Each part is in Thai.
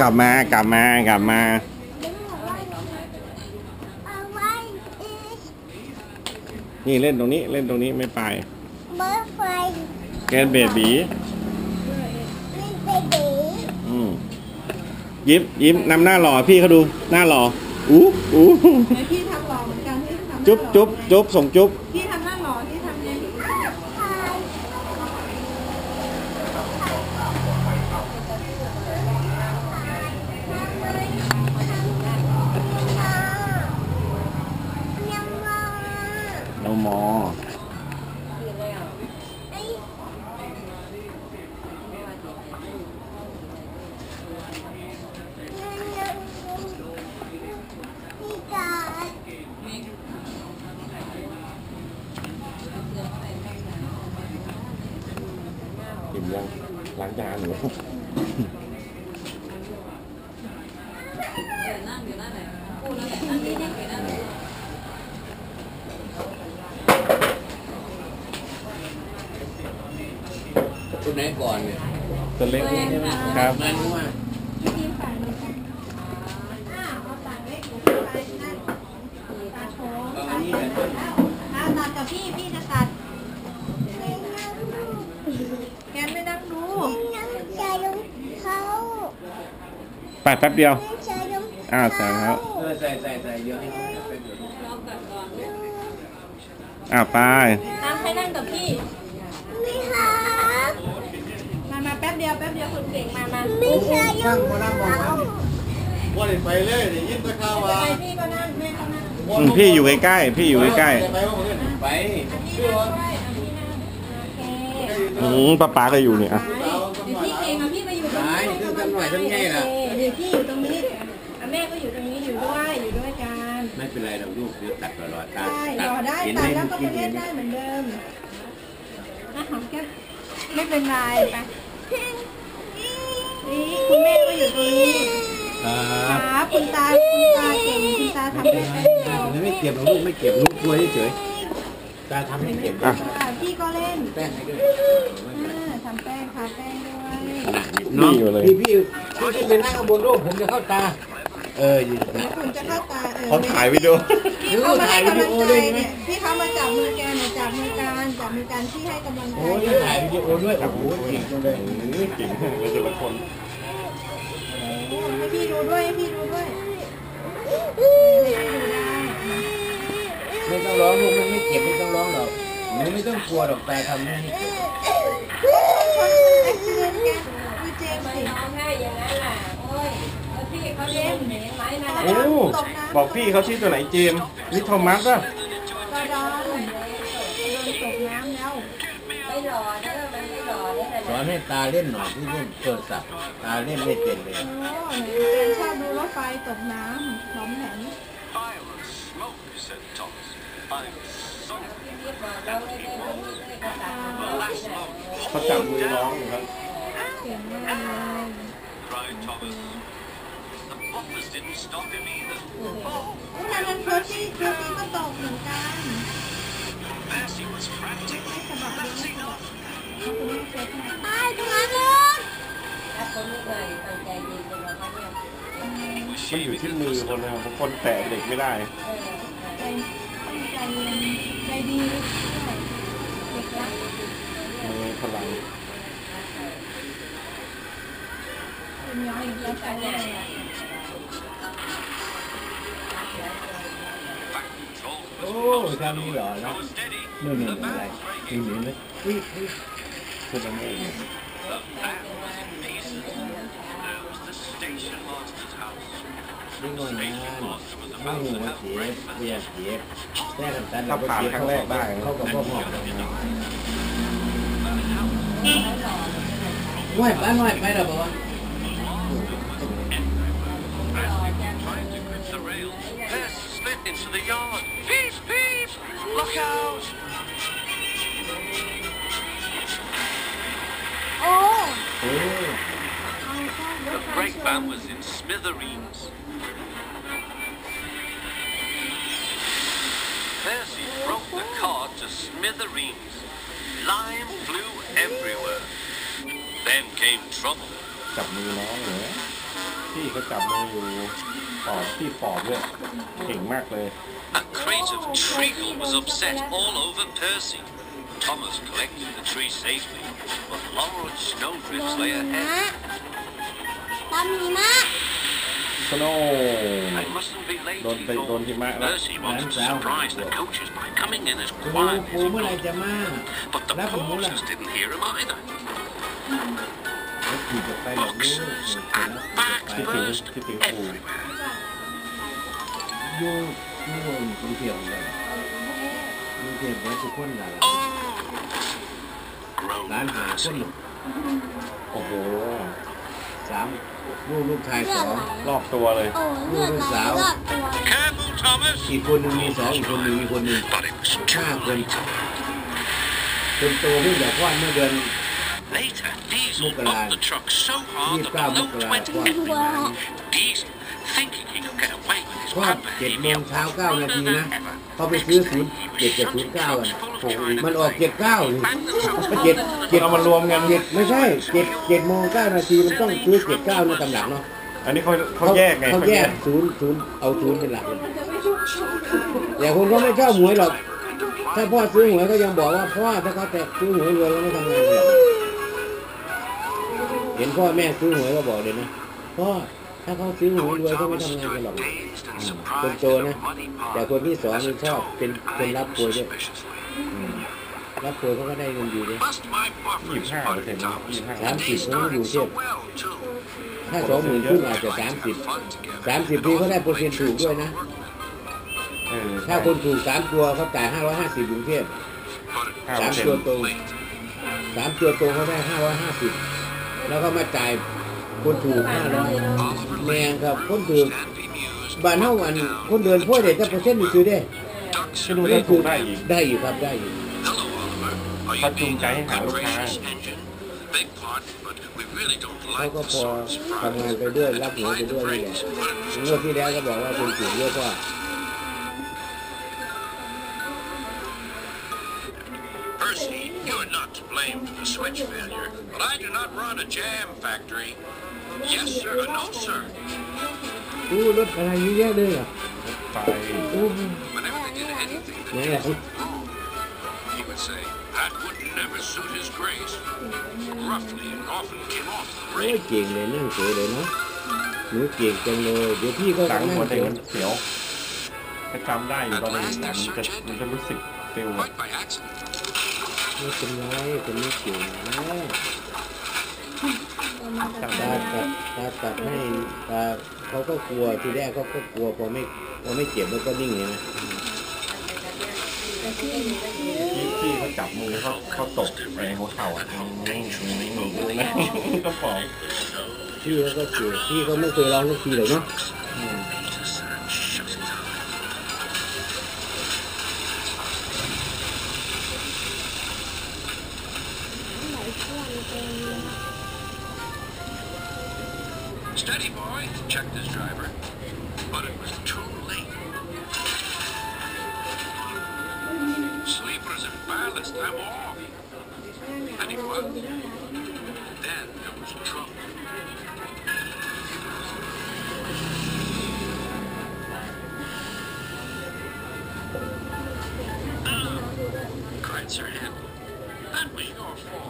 กลับมากลับมากลับมานี่เล่นตรงนี้เล่นตรงนี้ไม่ไปเบอร์ไฟแกนเบบีนี่เบบีอืมยิ้มยิ้มนำหน้าหล่อพี่เขาดูหน้าหล่ออู้อู้ไหนพี่ทำหล่อเหมือนกันพี่ทำหน้าหล่อจุ๊บจุ๊บจุ๊บส่งจุ๊บ พี่ทำหน้าหล่อพี่ทำไง พายยังมา เรามอ ไอ้พี่กา กิน ยังล้างจานหนูชุดไหนก่อนเนี่ยตัวเล็กครับมันว่า ไปแป๊บเดียวน้ำใจลงอ้าวใส่แล้วเออใส่ใส่ใส่เยอะให้เขาไปเดี๋ยวอ้าวไป ตามให้นั่งกับพี่ไม่ครับมามาแป๊บเดียวแป๊บเดียวคนเก่งมามาไม่ใช่ลงเขาว่าได้ไปเลยได้ยินแตะข่าวว่าไปพี่ก็นั่งแม่ก็นั่งอืมพี่อยู่ใกล้ๆพี่อยู่ใกล้ได้ไปว่าเพื่อนไปพี่นั่งด้วยอะพี่นั่งโอเคๆอืมป้าป๋าก็อยู่เนี่ยอะ เดี๋ยวพี่เก่งเอาพี่มาอยู่ตรงไปนี้คือกันหน่อยทำไงล่ะ เดี๋ยวพี่อยู่ตรงนี้อะแม่ก็อยู่ตรงนี้อยู่ด้วยอยู่ด้วยกันไม่เป็นไรเราลูกเดี๋ยวตัดตลอดตาได้รอได้เห็นตัไหมดแล้วก็กิไปนเล่เห็นนไหมได้เหมือนเดิมนะหอมแก้มไม่เป็นไรไปนี่คุณแม่ก็อยู่ตรงนี้ครับครับคุณตาคุณตาเก่งคุณตาทำได้เป็นเดียวไม่เก็บหรอกลูกไม่เก็บลูกกลัวเฉยๆตาทำให้เก็บอะอะพี่ก็เล่นแป้งให้ด้วยอ่าทำแป้งทาแป้งด้วย น้องนี่อยู่เลยพี่พี่พี่ขึ้นไปนั่งข้างบนรูปผมจะเข้าตา เอออยู่เดี๋ยวคุณจะเข้าตาเออเขาถ่ายวิดีโอพี่เขามาให้กำลังใจเนี่ยพี่เขามาจับมือแกเนี่ยจับมือกันจับมือกันที่ให้กำลังใจโอ้ยถ่ายวิดีโอด้วยโอ้โหเก่งจังเลยเก่งเลยแต่ละคนให้พี่ดูด้วยให้พี่ดูด้วยให้ดูได้ไม่ต้องร้องลูกมันไม่เก็บไม่ต้องร้องหรอกหนูไม่ต้องกลัวหรอกตาทำให้เก็บไอ้เพื่อนแกดูเจม โอ้ยแล้วพี่เขาเล่นเห็นไหมนะโอ้ บอกพี่เขาชื่อตัวไหนเจมส์นี่โทมัสป่ะกระดอนโดนตกน้ำแล้วไม่หล่อไม่หล่อเนี่ยสอนให้ตาเล่นหน่อยที่เล่นโทรศัพท์ตาเล่นไม่เป็นเลยโอ้ไหนเจมส์ชอบดูรถไฟตกน้ำหอมแหนเรา ไม่ได้ไม่ได้กระตังเขาจับมือน้องอยู่ครับเก่งมากเลยอุ๊ยนั่นนั่นเพอร์ซี่เพอร์ซี่ก็ตกเหมือนกันไม่สบายดีไม่สบายเอาคุณแม่เช็ดให้ตายตรงนั้นเลยถ้าคนไม่เคยตั้งใจดีจะมาเขาเนี่ยมันอยู่ที่มือคนนะครับบางคนแตะเด็กไม่ได้ใจใจเย็นใจดี พลังเป็นย้อยอีกแล้วใจเลยอะโอ้ทำนี่เหรอนะนู่นนี่อะไรนี่เห็นไหมอุ้ยอุ้ยคือมันเองนี่งอนงานไม่หัวเสียเบียเสียแค่กันถ้าผ่านครั้งแรกได้เขากับพ่อหอกไหวไปไหวไปหรอ บอกว่า There's slip into the yard. Peep, peep! Look out! โอ้โอ้อ The brake van was in smithereens. Percy broke the car to smithereens. Lime flew everywhere. Then came trouble. จับมือน้องเหรอพี่เขาจับมืออยู่ปอบพี่ปอบด้วยเก่งมากเลย A crate of treacle was upset all over Percy. Thomas collected the tree safely, but large โด snowdrifts น lay หิมะ ahead. ตามหิมะ สโน I mustn't be late, Don't he take- thought. don't hit my- Percy wanted to surprise the coaches by coming in as ปู quiet ปู as เมื่อไหร he จะ could. มา But the That was Mulan. porters didn't hear him either. แล้วขี่จะไปหรอกลูก Boxes เสร็จ and แล้ว bags คิดถึง burst คิดถึงปู everywhere. อยู่อยู่บนกรุงเทพเลยกรุงเทพเนี่ยทุกคนน่ะ Oh! Groaned ร้านหาคน Percy. โอ้โห สามลูกลูกชายเลืสอดองไหลรอบตัวเลย โอ้เลือดไหลรอบตัว Careful, Thomas! อีกคนหนึ่งมีสองอีกคนหนึ่งมีคนหนึ่ง But it was ห้า too คน late. คนโตเพิ่งจะคลอดเมื่อเดือน Later, Diesel Look bumped alive. the truck so hard Leave that that the look load alive. went What? everywhere. Diesel, คลอด bad เจ็ดโม behavior, งเช้าเก้านาที further นะ than ever. เขาไปซื้อศูนย์ He เจ็ด was กับศูน shunting ย์เก้า trucks อะ full of โอ้โห China มันออก clay. เจ็ดเก้า He banged the truck เจ็ด further เจ็ด than เอามารวมกันเจ็ดไม่ใช่เจ็ดเจ็ดโมงเก้านาทีมันต้องซื้อเจ็ดเก้าในตำหนักเนาะอันนี้เขาเขาแยกไงเขาแยกศูนย์ศูนย์เอาศูนย์เป็นหลักเลยแต่คนก็ไม่ชอบหวยหรอก ถ้าพ่อซื้อหวยก็ยังบอกว่าพ่อถ้าเขาแต่ซื้อหวยรวยแล้วไม่ทำงานหรอกเห็นพ่อแม่ซื้อหวยก็บอกเลยนะพ่อ ถ้าเขาซื้อหวยรวยเขาไม่ทำงานกันหรอกคนโต in a นะ แต่คนที่สอง as a นี่ชอบเป็นเป็นรับป่วยด้วยรับป่วยเขาก็ได้เงินดีเลย Bust my ยี่ buffers, ห้าเปอร์เซ็นต์ Thomas. ยี่ห้าสามสิบเขาอยู่เทพ so well, too. ถ้าสองหมื่นครึ่งอาจจะสามสิบสามสิบปีเขาได้เปอร์เซ็นต์ถูกด้วยนะถ้าคนถูกสามตัวเขาจ่ายห้าร้อยห้าสิบกรุงเทพ But it ห้าสามตัวตรงสามตัวตรงเขาได้ห้าร้อยห้าสิบแล้วก็มาจ่าย คนถูกห้าร้อยแมงครับคนถูก can be mused. บ้านเฮาอันคนเดินพ่อเด็กจะเปอร์เซ็นต์นี่คือได้ Ducks ก็ดูได้ถูกได้อีกได้อยู่ครับได้อยู่ Hello, Oliver. Are Phát you chung being cái a hả, good lúc gracious hai. engine? Beg pardon, but we really don't เขา like ก็ the พอ sort of ทำงาน surprise. ไปด้วยรับหวยไป Applied ด้วย the นี่แหละ brakes, but it was งวดที่แล้วก็บอกว่าคนถูกเยอะพ่อ Percy, you're not to blame for the switch failure, but I do not run a jam factory. Yes, sir, or no, sir. อู้รถอะไรเยอะแยะเลยเหรอไปอู้ Whenever they did anything that ไหนล่ะ wrong, he would say, that would never suit his grace. Gruffly and often came off the โอ้ย brake. เก่งเลยนั่งเฉยเลยเนาะหนูเก่งจังเลยเดี๋ยวพี่ก็หลัจะงนั่งหัวเฉเด็กยมันเสียวก็จำได้อยู่ตอนเด็กๆมันจะมันจะรู้สึกเซลล์ Quite by accident. ไม่เป็นไรคนนี้เก่งนะจำ ตาได้ตัดตาตัดให้ตาเขาก็กลัวทีแรกเขาก็กลัวพอไม่พอไม่เจ็บแล้วก็นิ่งเลยนะที่ที่เขาจับมือเขาเขาตกไปหัวเข่าอะอืมอืมอืมอืมก็ปล่อยพี่เขาก็เก่งพี่เขาไม่เคยร้องสักทีเลยเนาะ Sleepers and off. And he was. Then there was trouble. Ah, cried Sir Henry. That was your fault.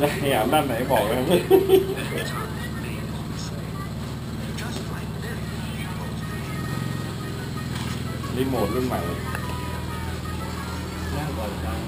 จะพยายามด้านไหนบอกเลย Just like this. รีโมทรุ่นใหม่นั่งก่อนครับ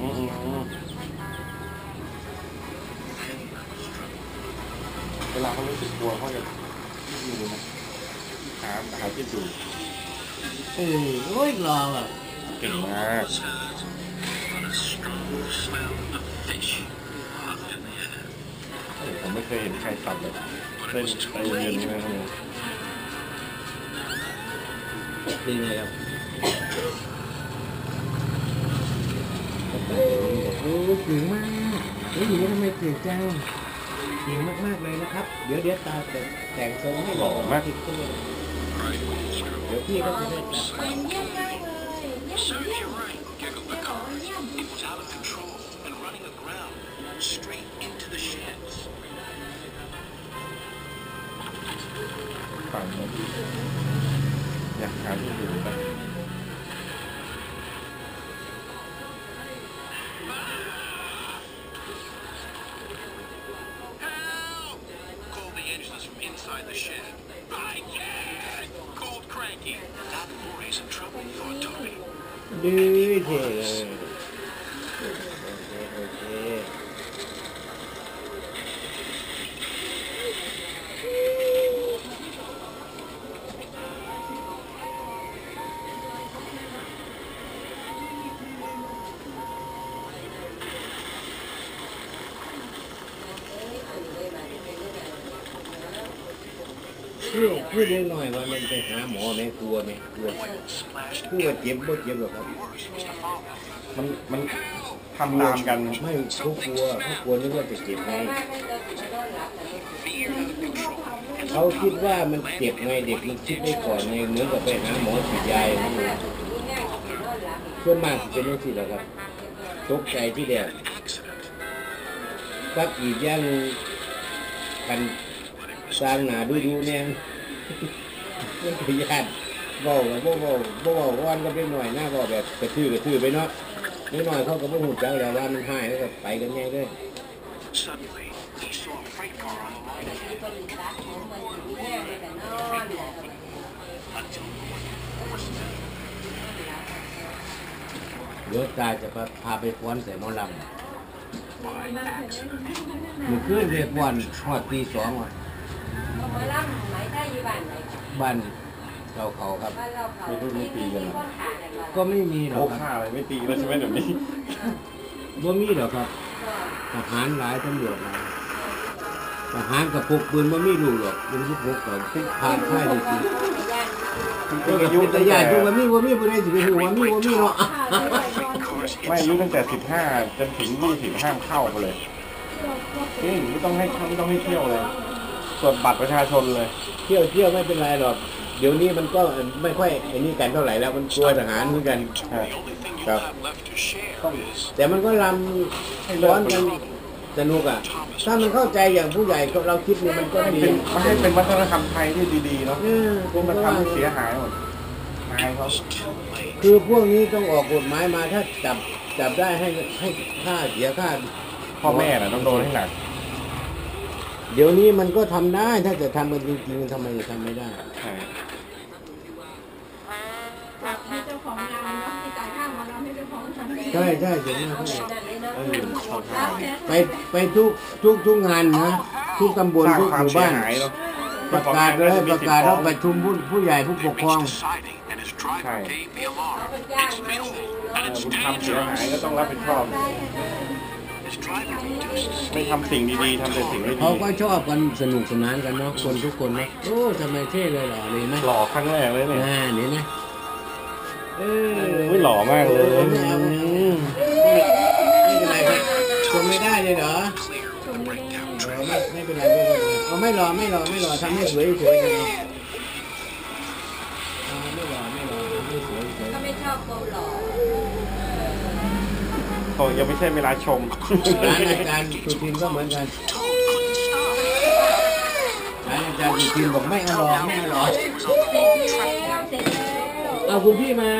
อืมอืมอืมเวลาเขารู้สึกกลัวเขาจะอยู่นะหาหาที่ดูเออโอ้ยรอแบบ เก่งมาก Was heard, but a strong smell of fish hung in the air. เคยเห็นใครสับแบบเล่นใจเย็นๆนะนี่ไงครับโอ้เก่งมากเฮ้ยหนูทำไมเก่งจังเก่งมากๆเลยนะครับ เดี๋ยวเดี๋ยวตาแต่แต่งทรงให้หล่อมากที่สุดเดี๋ยวพี่ก็จะได้จับ Serves เยี่ยม you right, giggled the เยี่ยม car. เยี่ยม It was out of control and running aground, straight into the sheds. ฝั่งนั้นอยากหาที่อยู่บ้าง Help! Called the engines from inside the shed. I can't! Called Cranky. That boy's in trouble, thought Toby. ดื้อ พูดพูดเล็กหน่อยว่ามันไปหาหมอไหมกลัวไหมกลัวเพูดว่าเจ็บบ่เจ็บหรอกครับมันมันทำตามกันไม่เขากลัวเขากลัวนึกว่าจะเจ็บไงเขาคิดว่ามันเจ็บไงเด็กมันคิดได้ก่อนไงเหมือนกับไปหาหมอฉีดยาอย่างนี้ส่วนมากเป็นเรื่องที่แหละครับตกใจที่เดียว Accident. ครับอีกอย่างกัน สร้างหนาดูดูเนี่ยมันพยานเบากับบ่เบาบ่เบาว่านก็เป็นหน่อยหน้าเบาแบบกระทือกระทือไปเนาะนิดหน่อยเขาก็บ่หูจักแล้วว่ามันหายแล้วก็ไปกันแน่เลย Suddenly, he saw a freight car on the line ahead. Until the one forced him. เดี๋ยวตาจะพาไปฟ้อนใส่มอลำมือคืนเรียกฟ้อนฮอดตีสองอะห มอลำไหมถ้าอยู่บ้านไหนบ้านเราเขาครับ บ้านเราเขาไม่รู้ไม่ตีกันเหรอขาดกันมาก็ไม่มีหรโอ้อกครับฆ่าอะไรไม่ตีแล้วใช่ไหมเดี๋ยวนี้ บ่มีหรอกครับทหารหลายตำรวจหลายทหารกับพกปืนบ่มีลูกหรอกเป็นพวกพกกับผ่านค่ายดีจริงจริงๆอายุเป็นตั้ตางญาแต่ติคือว่ามีบ่มีบ่ได้สิไปฮู้ว่ามีบ่มีเนาะ Cars ไม่อายุตั้งแต่สิบห้าจนถึงยี่สิบห้ามเข้าไปเลยจริงไม่ต้องให้ไม่ต้องให้เที่ยวเลย ตรวจบัตรประชาชนเลย เที่ยวเที่ยวไม่เป็นไรหรอกเดี๋ยวนี้มันก็ไม่ค่อยไอ้นี่กันเท่าไหร่แล้วมันกลัวทหารเหมือนกันใช่ The only thing you ครับ have left to share is แต่มันก็ลำร้อนกันสนุกอะถ้ามันเข้าใจอย่างผู้ใหญ่ก็เราคิดนี่มันก็ให้ดีเป็นมาให้เป็นวัฒนธรรมไทยที่ดีๆเนาะเออผคุมณก็มาว่าทำให้เสียหายหมดอายเขา too late. คือพวกนี้ต้องออกกฎหมายมาถ้าจับจับได้ให้ให้ค่าเสียค่าพ่อแม่น่ะต้องโดนให้หนัก เดี๋ยวนี้มันก็ทำได้ ถ้าจะทำกันจริงๆทำไมจะทำไม่ได้ ใช่ฝากให้เจ้าของงานเนาะที่จ่ายค่าหมอเราให้เจ้าของทำเองใช่ใช่เสียหน้าเขาเออเข้าทางไปไปทุกทุกทุกงานนะ ทุกตำบลสร้างทุกควาหมมู่เสียบ้าน หายเนาะประกาศเลยประกาศแล้วประชุมผู้ผู้ใหญ่ผู้ป They กครอง reached the siding, and his driver Right. gave the alarm. It's filthy, เอ and อ it's คุณทำเสียหาย dangerous. ก็ต้องรับผิดชอบ His driver reduced ไม่ทำสิ่งดีๆทำแต่สิ่งไม่เขาดีก็ชอบกันสนุกสนานกันเนาะคนทุกคนนะโอ้ทำไมเท่เลยหล่อเลยนะหล่อครั้งแรกเลยเนี่ยอ่านี่นะเอออุ้ยหล่อมากเลยไม่เอาไม่เป็นไรครับชมไม่ได้เลยเหรอ clear of the breakdown เออ track. ไม่ไม่เป็นไรไม่เป็นไรเอาไม่รอไม่รอไม่รอทำให้สวยเฉยๆเลย โอ้ยังไม่ใช่เวลาชมร้านอาจารย์สุทินก็เหมือนกันร้านอาจารย์สุทินบอกไม่เอาหรอกไม่เอาหรอกเสร็จแล้วเสร็จแล้วเอาคุณพี่มา